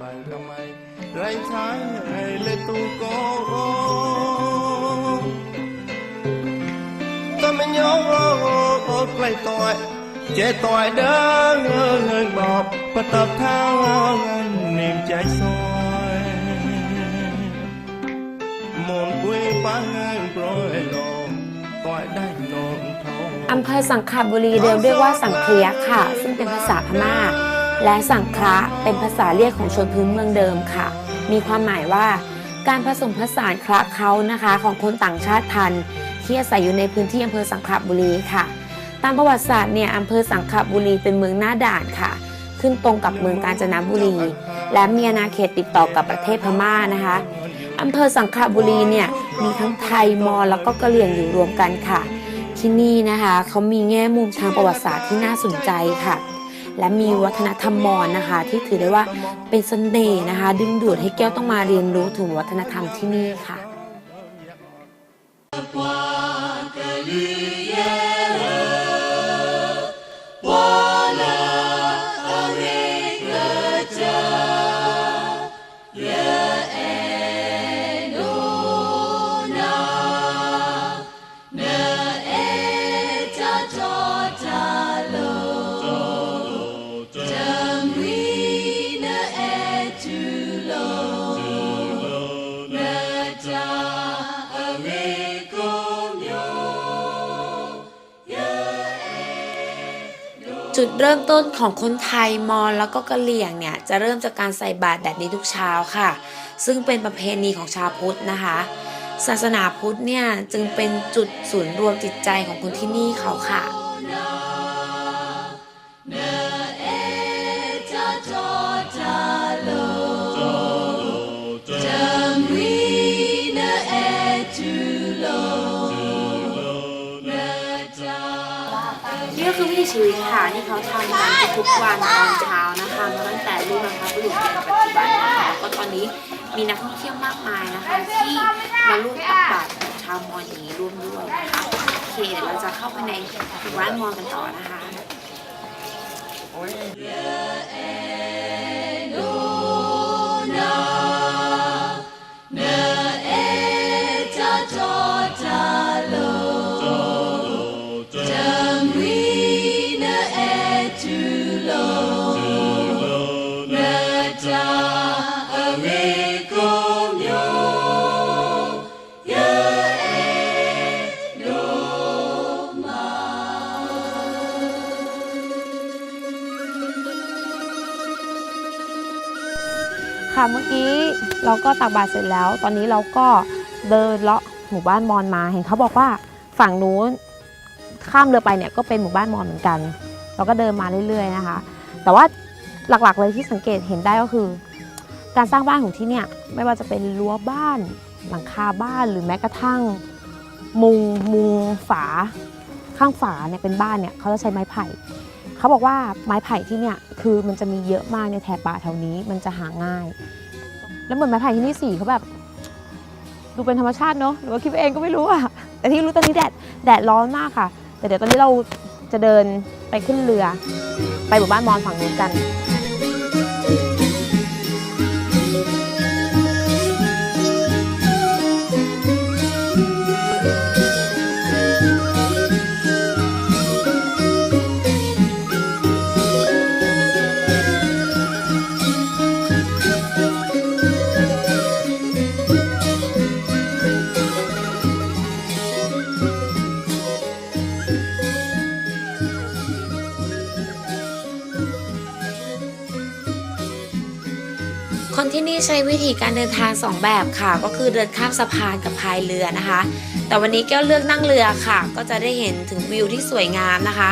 bằng cầm mây Rây thái lên tu cô Ta mới nhớ ô quay tội Chế tội đỡ ngân bọt Và tập thao niềm trái soi Môn quê phá ngang rồi lộn Tội đai nộn thâu อำเภอสังขบุรีเดิมเรียกว่าสังเครียค่ะ ซึ่งเป็นภาษาพม่า และสังคระเป็นภาษาเรียกของชนพื้นเมืองเดิมค่ะ มีความหมายว่า การผสมผสานคระเขานะคะ ของคนต่างชาติพันธุ์ที่อาศัยอยู่ในพื้นที่อำเภอสังขบุรีค่ะ ตามประวัติศาสตร์เนี่ยอำเภอสังขบุรีเป็นเมืองหน้าด่านค่ะ ขึ้นตรงกับเมืองกาญจนบุรี และมีอาณาเขตติดต่อกับประเทศพม่านะคะอำเภอสังขบุรีเนี่ยมีทั้งไทยมอญแล้วก็กะเหรี่ยงอยู่รวมกันค่ะ ที่นี่นะคะเขามีแง่มุมทางประวัติศาสตร์ที่น่าสนใจค่ะ และมีวัฒนธรรมมอญนะคะ ที่ถือได้ว่าเป็นเสน่ห์นะคะ ดึงดูดให้แก้วต้องมาเรียนรู้ถึงวัฒนธรรมที่นี่ค่ะ จุดเริ่มต้นของคนไทยมอญแล้วก็กะเหรี่ยงเนี่ยจะเริ่มจากการใส่บาตรแบบนี้ทุกเช้าค่ะ ซึ่งเป็นประเพณีของชาวพุทธนะคะ ศาสนาพุทธเนี่ยจึงเป็นจุดศูนย์รวมจิตใจของคนที่นี่เขาค่ะ วิถีชีวิตค่ะที่เขาทำกันทุกวันตอนเช้านะคะมาตั้งแต่รุ่นบรรพบุรุษจนปัจจุบันนะคะแล้วก็ตอนนี้มีนักท่องเที่ยวมากมายนะคะ ที่มาร่วมตักบาตรชาวมอญนี้ร่วมด้วยนะคะโอเคเดี๋ยวเราจะเข้าไปในหมู่บ้านมอญกันต่อนะคะค่ะ เราก็ตักบาตรเสร็จแล้ว ตอนนี้เราก็เดินเลาะหมู่บ้านมอญมาเห็นเขาบอกว่าฝั่งนู้นข้ามเรือไปเนี่ยก็เป็นหมู่บ้านมอญเหมือนกัน เราก็เดินมาเรื่อยๆนะคะ แต่ว่าหลักๆเลยที่สังเกตเห็นได้ก็คือ การสร้างบ้านของที่เนี่ยไม่ว่าจะเป็นรั้วบ้าน หลังคาบ้านหรือแม้กระทั่ง มุงมุงฝาข้างฝาเนี่ยเป็นบ้านเนี่ยเขาจะใช้ไม้ไผ่เขาบอกว่าไม้ไผ่ที่เนี่ยคือมันจะมีเยอะมากในแถบป่าแถวนี้มันจะหาง่าย แล้วเหมือนไม้ไผ่ที่นี่สีเขาแบบ ดูเป็นธรรมชาติเนอะหรือว่าคิดเองก็ไม่รู้อะแต่ที่รู้ตอนนี้แดดแดดร้อนมากค่ะ แต่เดี๋ยวตอนนี้เราจะเดินไปขึ้นเรือ ไปหมู่บ้านมอญฝั่งนู้นกัน ใช้วิธีการเดินทางสองแบบค่ะ ก็คือเดินข้ามสะพานกับพายเรือนะคะ แต่วันนี้แก้วเลือกนั่งเรือค่ะ ก็จะได้เห็นถึงวิวที่สวยงามนะคะ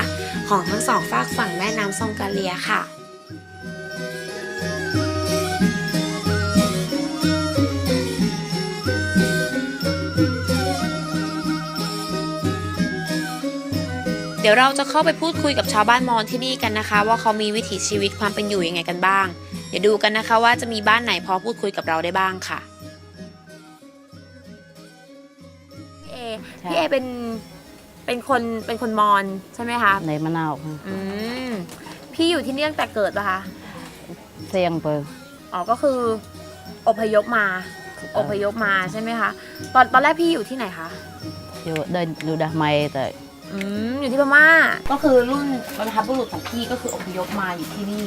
ของทั้งสองฝากฝั่งแม่น้ำซองกาเลียค่ะเดี๋ยวเราจะเข้าไปพูดคุยกับชาวบ้านมอญที่นี่กันนะคะ ว่าเขามีวิถีชีวิตความเป็นอยู่ยังไงกันบ้าง ดี๋ยวดูกันนะคะว่าจะมีบ้านไหนพอพูดคุยกับเราได้บ้างค่ะ พี่เอใช่พี่เอเป็นเป็นคนเป็นคนมอญใช่ไหมคะในมะนาวค่ะอืมพี่อยู่ที่นี่ตั้งแต่เกิดปะคะเสียงเปอร์ออ๋อก็คืออพยพมาอพยพมาใช่ไหมคะตอนตอนแรกพี่อยู่ที่ไหนคะอยู่เดินอยู่ดาไมแต่อืมอยู่ที่พม่าก็คือรุ่นบรรพบุรุษของพี่ก็คืออพยพมาอยู่ที่นี่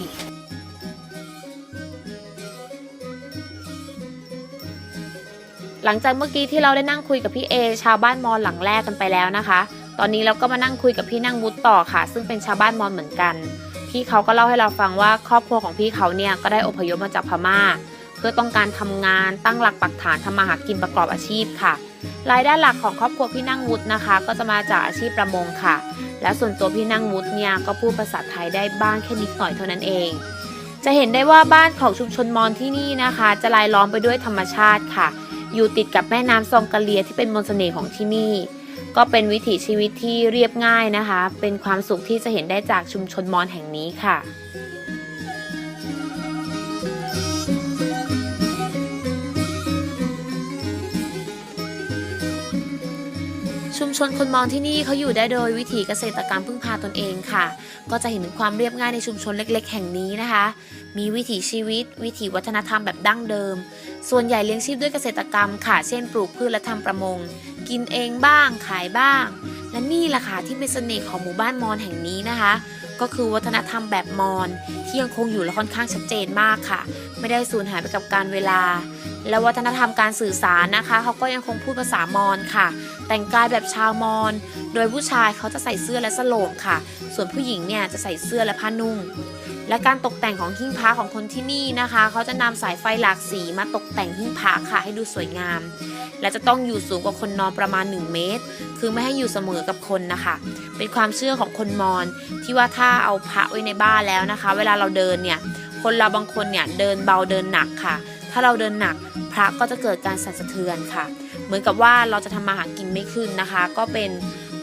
หลังจากเมื่อกี้ที่เราได้นั่งคุยกับพี่เอชาวบ้านมอญหลังแรกกันไปแล้วนะคะ ตอนนี้เราก็มานั่งคุยกับพี่นั่งวุฒต่อค่ะ ซึ่งเป็นชาวบ้านมอญเหมือนกัน พี่เขาก็เล่าให้เราฟังว่าครอบครัวของพี่เขาเนี่ยก็ได้อพยพมาจากพม่า เพื่อต้องการทำงานตั้งหลักปักฐานทำมาหากินประกอบอาชีพค่ะ รายได้หลักของครอบครัวพี่นั่งวุฒนะคะ ก็จะมาจากอาชีพประมงค่ะ และส่วนตัวพี่นั่งวุฒเนี่ยก็พูดภาษาไทยได้บ้างแค่นิดหน่อยเท่านั้นเองจะเห็นได้ว่าบ้านของชุมชนมอญที่นี่นะคะ จะรายล้อมไปด้วยธรรมชาติค่ะ อยู่ติดกับแม่น้ำซองกะเลียที่เป็นมนต์เสน่ห์ของที่นี่ ก็เป็นวิถีชีวิตที่เรียบง่ายนะคะ เป็นความสุขที่จะเห็นได้จากชุมชนมอญแห่งนี้ค่ะ ชุมชนคนมอญที่นี่เขาอยู่ได้โดยวิถีเกษตรกรรมพึ่งพาตนเองค่ะ ก็จะเห็นถึงความเรียบง่ายในชุมชนเล็ก ๆ แห่งนี้นะคะ มีวิถีชีวิต วิถีวัฒนธรรมแบบดั้งเดิม ส่วนใหญ่เลี้ยงชีพด้วยเกษตรกรรมค่ะ เช่น ปลูกพืชและทำประมง กินเองบ้าง ขายบ้าง และนี่แหละค่ะที่เป็นเสน่ห์ของหมู่บ้านมอญแห่งนี้นะคะ ก็คือวัฒนธรรมแบบมอญที่ยังคงอยู่และค่อนข้างชัดเจนมากค่ะ ไม่ได้สูญหายไปกับการเวลา และวัฒนธรรมการสื่อสารนะคะ เขาก็ยังคงพูดภาษามอญค่ะ แต่งกายแบบชาวมอญโดยผู้ชายเขาจะใส่เสื้อและสโลงค่ะ ส่วนผู้หญิงเนี่ยจะใส่เสื้อและผ้านุ่ง และการตกแต่งของหิ้งพระของคนที่นี่นะคะ เขาจะนำสายไฟหลากสีมาตกแต่งหิ้งพระค่ะ ให้ดูสวยงาม และจะต้องอยู่สูงกว่าคนนอนประมาณ 1 เมตร คือไม่ให้อยู่เสมอกับคนนะคะ เป็นความเชื่อของคนมอญที่ว่าถ้าเอาพระไว้ในบ้านแล้วนะคะ เวลาเราเดินเนี่ยคนเราบางคนเนี่ยเดินเบาเดินหนักค่ะ ถ้าเราเดินหนักพระก็จะเกิดการสั่นสะเทือนค่ะ เหมือนกับว่าเราจะทำมาหากินไม่ขึ้นนะคะ ก็เป็น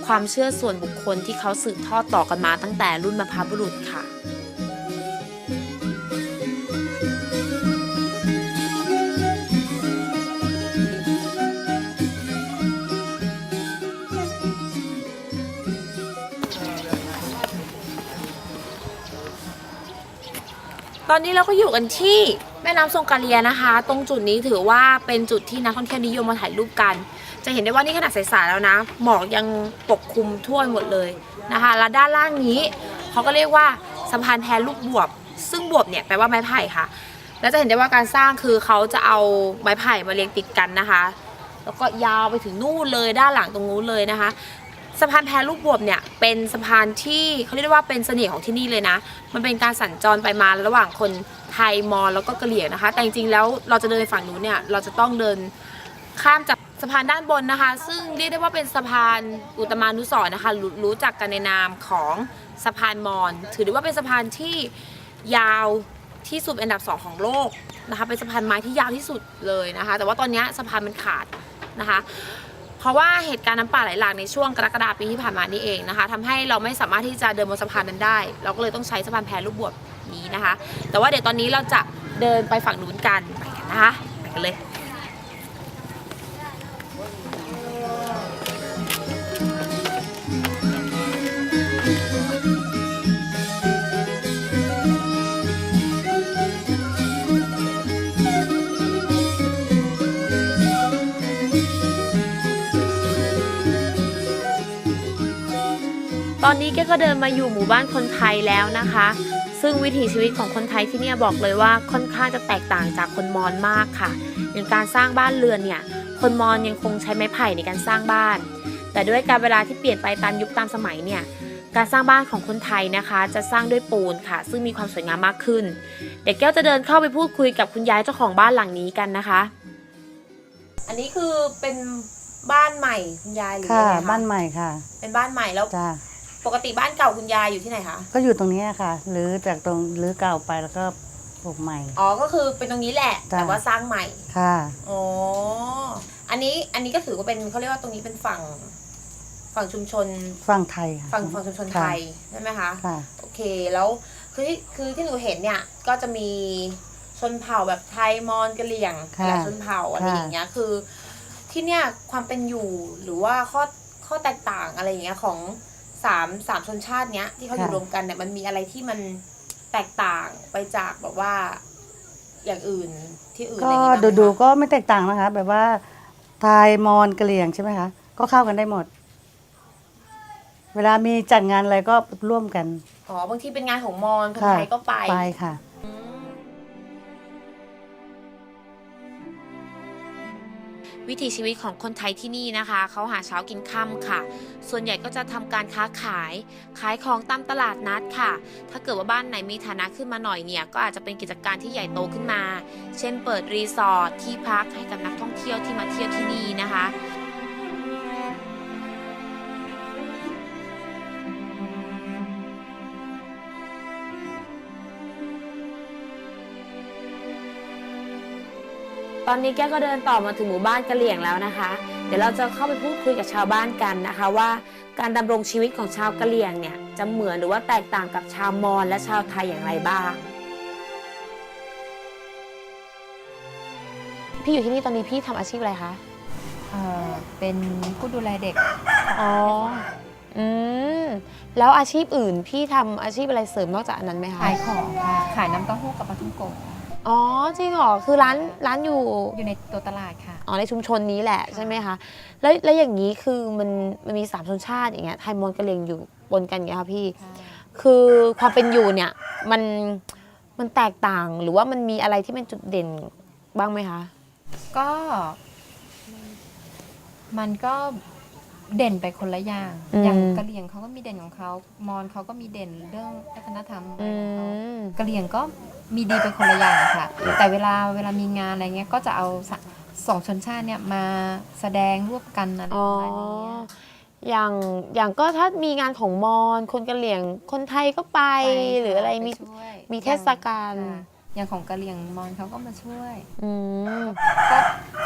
ความเชื่อส่วนบุคคลที่เขาสืบทอดต่อกันมาตั้งแต่รุ่นบรรพบุรุษค่ะตอนนี้เราก็อยู่กันที่ แม่น้ำทรงกาเลียนะคะ ตรงจุดนี้ถือว่าเป็นจุดที่นักท่องเที่ยวนิยมมาถ่ายรูปกัน จะเห็นได้ว่านี่ขนาดสายๆแล้วนะ หมอกยังปกคลุมทั่วหมดเลยนะคะ และด้านล่างนี้เขาก็เรียกว่าสะพานแพลูกบวบ ซึ่งบวบเนี่ยแปลว่าไม้ไผ่ค่ะ แล้วจะเห็นได้ว่าการสร้างคือเขาจะเอาไม้ไผ่มาเรียงติดกันนะคะ แล้วก็ยาวไปถึงนู่นเลยด้านหลังตรงนู้นเลยนะคะ สะพานแพลูกบวบเนี่ยเป็นสะพานที่เขาเรียกได้ว่าเป็นเสน่ห์ของที่นี่เลยนะ มันเป็นการสัญจรไปมาระหว่างคนไทยมอญแล้วก็กะเหรี่ยงนะคะ แต่จริงๆแล้วเราจะเดินฝั่งนู้นเนี่ยเราจะต้องเดินข้ามจากสะพานด้านบนนะคะ ซึ่งเรียกได้ว่าเป็นสะพานอุตมานุสรณ์นะคะรู้รู้จักกันในนามของสะพานมอญถือได้ว่าเป็นสะพานที่ยาวที่สุดอันดับสองของโลกนะคะเป็นสะพานไม้ที่ยาวที่สุดเลยนะคะ แต่ว่าตอนนี้สะพานมันขาดนะคะ ราะว่าเหตุการณ์น้ำป่าไหลหลากในช่วงกรกฎาปีที่ผ่านมานี่เองนะคะทำให้เราไม่สามารถที่จะเดินบนสะพานนั้นได้ เราก็เลยต้องใช้สะพานแพรูปบวบนี้นะคะ แต่ว่าเดี๋ยวตอนนี้เราจะเดินไปฝั่งนู้นกันไปกันนะคะไปกันเลย ตอนนี้แกก็เดินมาอยู่หมู่บ้านคนไทยแล้วนะคะ ซึ่งวิถีชีวิตของคนไทยที่เนี่ยบอกเลยว่าค่อนข้างจะแตกต่างจากคนมอญมากค่ะ อย่างการสร้างบ้านเรือนเนี่ย คนมอญยังคงใช้ไม้ไผ่ในการสร้างบ้าน แต่ด้วยการเวลาที่เปลี่ยนไปตามยุคตามสมัยเนี่ยการสร้างบ้านของคนไทยนะคะ จะสร้างด้วยปูนค่ะ ซึ่งมีความสวยงามมากขึ้น เดี๋ยวแก้วจะเดินเข้าไปพูดคุยกับคุณยายเจ้าของบ้านหลังนี้กันนะคะ อันนี้คือเป็นบ้านใหม่คุณยายหรือค่ะยังไงคะบ้านใหม่ค่ะ เป็นบ้านใหม่แล้วจ้า ปกติบ้านเก่าคุณยายอยู่ที่ไหนคะก็อยู่ตรงเนี้ยค่ะหรือจากตรงหรือเก่าไปแล้วก็ปลูกใหม่ อ๋อก็คือเป็นตรงนี้แหละ จ้ะ แต่ว่าสร้างใหม่ค่ะ อ๋ออันนี้อันนี้ก็ถือว่าเป็นเขาเรียกว่าตรงนี้เป็นฝั่ง ฝั่งชุมชน ฝั่งไทยค่ะฝั่งฝั่งชุมชนไทยใช่ไหมคะ ค่ะ โอเคแล้วคือที่คือที่หนูเห็นเนี่ยก็จะมีชนเผ่าแบบไทยมอญกะเหรี่ยงค่ะหลายชนเผ่าอะไรค่ะ อย่างเงี้ยคือ ที่เนี่ยความเป็นอยู่หรือว่าข้อข้อแตกต่างอะไรอย่างเงี้ยของ สามสามชนชาติเนี้ย ที่เขาอยู่รวมกันเนี่ยมันมีอะไรที่มันแตกต่างไปจากแบบว่า อย่างอื่นที่อื่นก็อะไรอย่างงี้บ้างไหมดูคะดูๆก็ไม่แตกต่างนะคะ แบบว่าไทยมอญกะเหรี่ยงใช่ไหมคะก็เข้ากันได้หมด เวลามีจัดงานอะไรก็ร่วมกัน อ๋อบางทีเป็นงานของมอญคนค่ะไทยก็ไป ไปค่ะ วิถีชีวิตของคนไทยที่นี่นะคะเขาหาเช้ากินค่ำค่ะ ส่วนใหญ่ก็จะทำการค้าขาย ขายของตามตลาดนัดค่ะ ถ้าเกิดว่าบ้านไหนมีฐานะขึ้นมาหน่อยเนี่ย ก็อาจจะเป็นกิจการที่ใหญ่โตขึ้นมา เช่น เปิดรีสอร์ทที่พักให้กับนักท่องเที่ยวที่มาเที่ยวที่นี่นะคะ ตอนนี้แก้วก็เดินต่อมาถึงหมู่บ้านกะเหลี่ยงแล้วนะคะ เดี๋ยวเราจะเข้าไปพูดคุยกับชาวบ้านกันนะคะว่า การดำรงชีวิตของชาวกะเหลี่ยงเนี่ยจะเหมือนหรือว่าแตกต่างกับชาวมอญและชาวไทยอย่างไรบ้าง พี่อยู่ที่นี่ตอนนี้พี่ทำอาชีพอะไรคะ เอ่อเป็นผู้ดูแลเด็กอ๋อ อืม แล้วอาชีพอื่นพี่ทำอาชีพอะไรเสริมนอกจากอันนั้นไหมคะ ขายของค่ะขายน้ำเต้าหู้กับปลาท่องโกะ อ๋อจริงเหรอคือร้านร้านอยู่อยู่ในตัวตลาดค่ะ อ๋อในชุมชนนี้แหละใช่ไหมคะแล้วแล้วอย่างนี้คือมันมันมีสามชนชาติอย่างเงี้ยไทยมอญกะเหรี่ยงอยู่ปนกันอย่างเงี้ยค่ะพี่ คือความเป็นอยู่เนี่ยมันมันแตกต่างหรือว่ามันมีอะไรที่เป็นจุดเด่นบ้างไหมคะ ก็ มันก็ เด่นไปคนละอย่าง อืม อย่างกะเหรี่ยงเขาก็มีเด่นของเขา มอญเขาก็มีเด่นเรื่องวัฒนธรรมอะไรอืของเขา ม กะเหรี่ยงก็มีดีไปคนละอย่างค่ะ แต่เวลาเวลามีงานอะไรเงี้ยก็จะเอาสะสองชนชาติเนี่ยมาแสดงร่วมกันอะไรอ๋ปอระมาณนี้อย่างอย่างก็ถ้ามีงานของมอญคนกะเหรี่ยงคนไทยก็ไปไปหรืออะไรมี ปช่วยมีเทศกาล ค่ะอย่างของกะเหรี่ยงมอญเขาก็มาช่วย อืมก็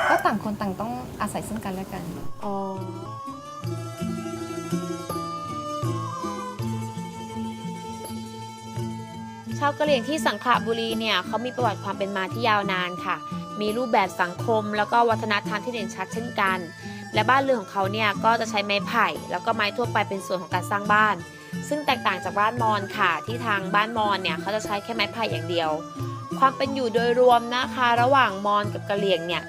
ก็ต่างคนต่างต้องอาศัยซึ่งกันและกัน อ๋อ ชาวกะเหรี่ยงที่สังขละบุรีเนี่ยเขามีประวัติความเป็นมาที่ยาวนานค่ะ มีรูปแบบสังคมแล้วก็วัฒนธรรมที่เด่นชัดเช่นกัน และบ้านเรือนของเขาเนี่ยก็จะใช้ไม้ไผ่ แล้วก็ไม้ทั่วไปเป็นส่วนของการสร้างบ้าน ซึ่งแตกต่างจากบ้านมอญค่ะ ที่ทางบ้านมอญเนี่ยเขาจะใช้แค่ไม้ไผ่อย่างเดียว ความเป็นอยู่โดยรวมนะคะ ระหว่างมอญกับกะเหรี่ยงเนี่ย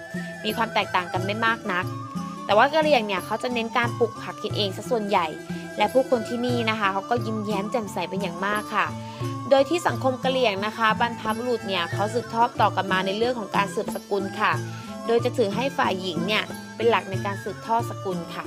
มีความแตกต่างกันไม่มากนัก แต่ว่ากะเหรี่ยงเนี่ยเขาจะเน้นการปลูกผักกินเองซะส่วนใหญ่ และผู้คนที่นี่นะคะเขาก็ยิ้มแย้มแจ่มใสเป็นอย่างมากค่ะ โดยที่สังคมกะเหรี่ยงนะคะบรรพบุรุษเนี่ยเขาสืบทอดต่อกันมาในเรื่องของการสืบสกุลค่ะ โดยจะถือให้ฝ่ายหญิงเนี่ยเป็นหลักในการสืบทอดสกุลค่ะ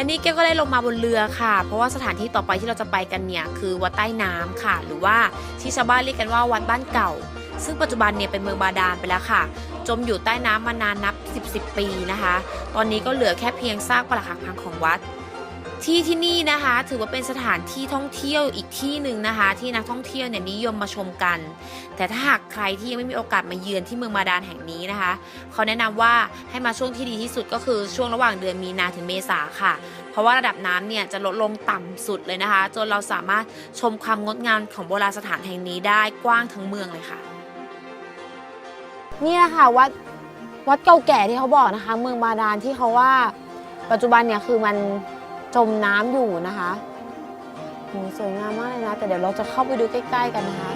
และนี่แก้วก็ได้ลงมาบนเรือค่ะ เพราะว่าสถานที่ต่อไปที่เราจะไปกันเนี่ยคือวัดใต้น้ำค่ะ หรือว่าที่ชาวบ้านเรียกกันว่าวัดบ้านเก่า ซึ่งปัจจุบันเนี่ยเป็นเมืองบาดาลไปแล้วค่ะ จมอยู่ใต้น้ำมานานนับ 10 10ปีนะคะ ตอนนี้ก็เหลือแค่เพียงซากปรักหักพังของวัด ที่ที่นี่นะคะ ถือว่าเป็นสถานที่ท่องเที่ยวอีกที่หนึ่งนะคะ ที่นักท่องเที่ยวเนี่ยนิยมมาชมกัน แต่ถ้าหากใครที่ยังไม่มีโอกาสมาเยือนที่เมืองบาดาลแห่งนี้นะคะเขาแนะนำว่าให้มาช่วงที่ดีที่สุดก็คือช่วงระหว่างเดือนมีนาถึงเมษาค่ะ เพราะว่าระดับน้ำเนี่ยจะลดลงต่ำสุดเลยนะคะ จนเราสามารถชมความงดงามของโบราณสถานแห่งนี้ได้กว้างทั้งเมืองเลยค่ะ นี่แหละค่ะวัดวัดเก่าแก่ที่เขาบอกนะคะ เมืองบาดาลที่เขาว่าปัจจุบันเนี่ยคือมัน จมน้ำอยู่นะคะโหสวยงามมากเลยนะ แต่เดี๋ยวเราจะเข้าไปดูใกล้ ๆ กันนะคะ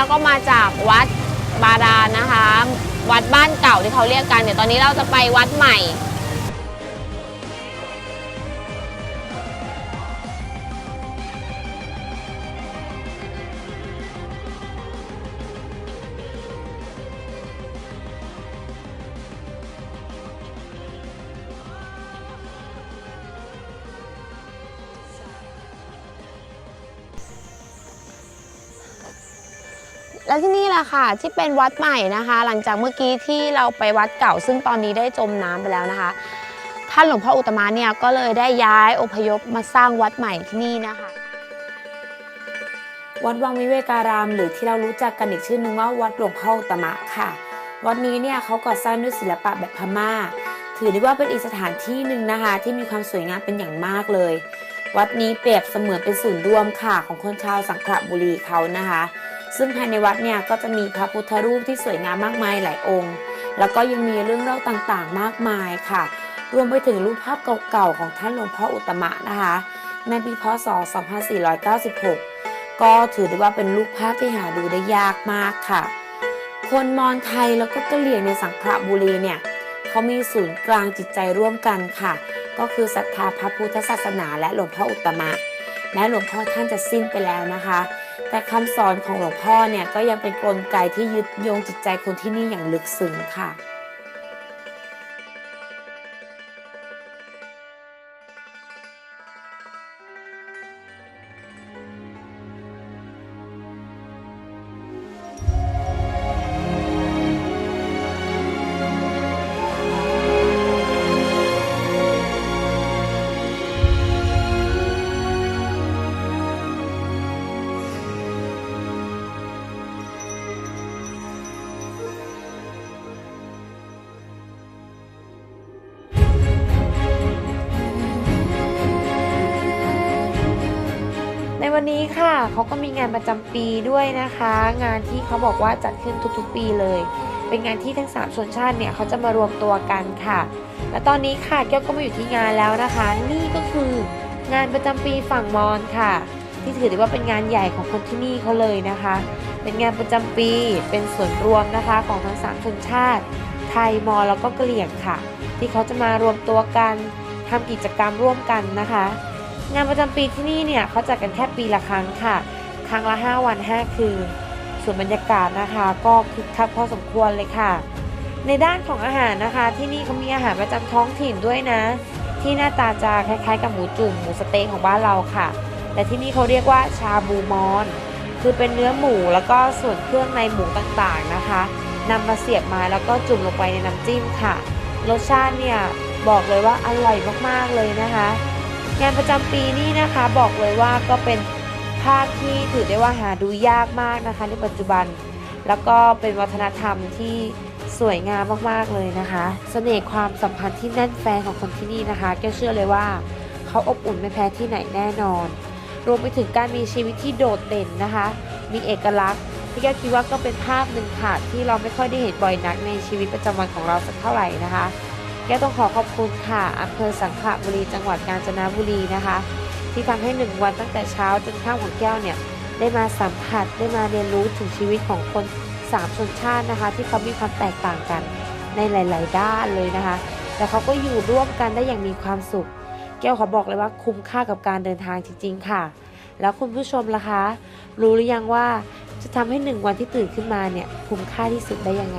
เราก็มาจากวัดบาดาลนะคะ วัดบ้านเก่าที่เขาเรียกกันเดี๋ยวตอนนี้เราจะไปวัดใหม่ และที่นี่แหละค่ะที่เป็นวัดใหม่นะคะ หลังจากเมื่อกี้ที่เราไปวัดเก่า ซึ่งตอนนี้ได้จมน้ำไปแล้วนะคะ ท่านหลวงพ่ออุตมะเนี่ยก็เลยได้ย้ายอพยพมาสร้างวัดใหม่ที่นี่นะคะ วัดวังวิเวการาม หรือที่เรารู้จักกันอีกชื่อนึงว่าวัดหลวงพ่ออุตตมะค่ะ วัดนี้เนี่ยเขาก่อสร้างด้วยศิลปะแบบพม่า ถือได้ว่าเป็นอีกสถานที่หนึ่งนะคะ ที่มีความสวยงามเป็นอย่างมากเลย วัดนี้เปรียบเสมือนเป็นศูนย์รวมค่ะ ของคนชาวสังขละบุรีเขานะคะ ซึ่งภายในวัดเนี่ยก็จะมีพระพุทธรูปที่สวยงามมากมายหลายองค์ แล้วก็ยังมีเรื่องเล่าต่างๆ มากมายค่ะ รวมไปถึงรูปภาพเก่าๆของท่านหลวงพ่ออุตมะนะคะในปีพศ 2496 ก็ถือได้ว่าเป็นรูปภาพที่หาดูได้ยากมากค่ะ คนมอญไทยแล้วก็กะเหรี่ยงในสังขละบุรีเนี่ยเขามีศูนย์กลางจิตใจร่วมกันค่ะ ก็คือศรัทธาพระพุทธศาสนาและหลวงพ่ออุตตมะแม้หลวงพ่อท่านจะสิ้นไปแล้วนะคะ แต่คำสอนของหลวงพ่อเนี่ยก็ยังเป็นกลไกที่ยึดโยงจิตใจคนที่นี่อย่างลึกซึ้งค่ะ วันนี้ค่ะเขาก็มีงานประจำปีด้วยนะคะ งานที่เขาบอกว่าจัดขึ้นทุกๆปีเลย เป็นงานที่ทั้งสามชนชาติเนี่ยเขาจะมารวมตัวกันค่ะ และตอนนี้ค่ะแก้วก็มาอยู่ที่งานแล้วนะคะ นี่ก็คืองานประจำปีฝั่งมอญค่ะ ที่ถือได้ว่าเป็นงานใหญ่ของคนที่นี่เขาเลยนะคะ เป็นงานประจำปีเป็นส่วนรวมนะคะของทั้งสามชนชาติ ไทยมอญแล้วก็กะเหรี่ยงค่ะ ที่เขาจะมารวมตัวกันทำกิจกรรมร่วมกันนะคะ งานประจำปีที่นี่เนี่ยเขาจัดกันแค่ปีละครั้งค่ะ ครั้งละ 5 วัน 5 คืน ส่วนบรรยากาศนะคะ ก็คึกคักพอสมควรเลยค่ะ ในด้านของอาหารนะคะ ที่นี่เขามีอาหารประจำท้องถิ่นด้วยนะ ที่หน้าตาจะคล้ายๆ กับหมูจุ่มหมูสเต๊ะของบ้านเราค่ะ แต่ที่นี่เขาเรียกว่าชาบูมอน คือเป็นเนื้อหมูแล้วก็ส่วนเครื่องในหมูต่างๆนะคะนำมาเสียบมาแล้วก็จุ่มลงไปในน้ำจิ้มค่ะ รสชาติเนี่ยบอกเลยว่าอร่อยมากๆเลยนะคะ งานประจำปีนี้นะคะบอกเลยว่าก็เป็นภาพที่ถือได้ว่าหาดูยากมากนะคะในปัจจุบัน แล้วก็เป็นวัฒนธรรมที่สวยงามมากๆเลยนะคะเสน่ห์ความสัมพันธ์ที่แน่นแฟนของคนที่นี่นะคะแกเชื่อเลยว่าเขาอบอุ่นไม่แพ้ที่ไหนแน่นอน รวมไปถึงการมีชีวิตที่โดดเด่นนะคะ มีเอกลักษณ์ที่แกคิดว่าก็เป็นภาพหนึ่งค่ะที่เราไม่ค่อยได้เห็นบ่อยนักในชีวิตประจำวันของเราสักเท่าไหร่นะคะ แก้วต้องขอขอบคุณค่ะอำเภอสังขะบุรีจังหวัดกาญจนบุรีนะคะ ที่ทำให้หนึ่งวันตั้งแต่เช้าจนค่ำของแก้วเนี่ยได้มาสัมผัสได้มาเรียนรู้ถึงชีวิตของคนสามชนชาตินะคะ ที่เขามีความแตกต่างกันในหลาย ๆ ด้านเลยนะคะ แต่เขาก็อยู่ร่วมกันได้อย่างมีความสุข แก้วขอบอกเลยว่าคุ้มค่ากับการเดินทางจริง ๆ ค่ะ แล้วคุณผู้ชมล่ะคะ รู้หรือยังว่าจะทำให้หนึ่งวันที่ตื่นขึ้นมาเนี่ยคุ้มค่าที่สุดได้ยังไง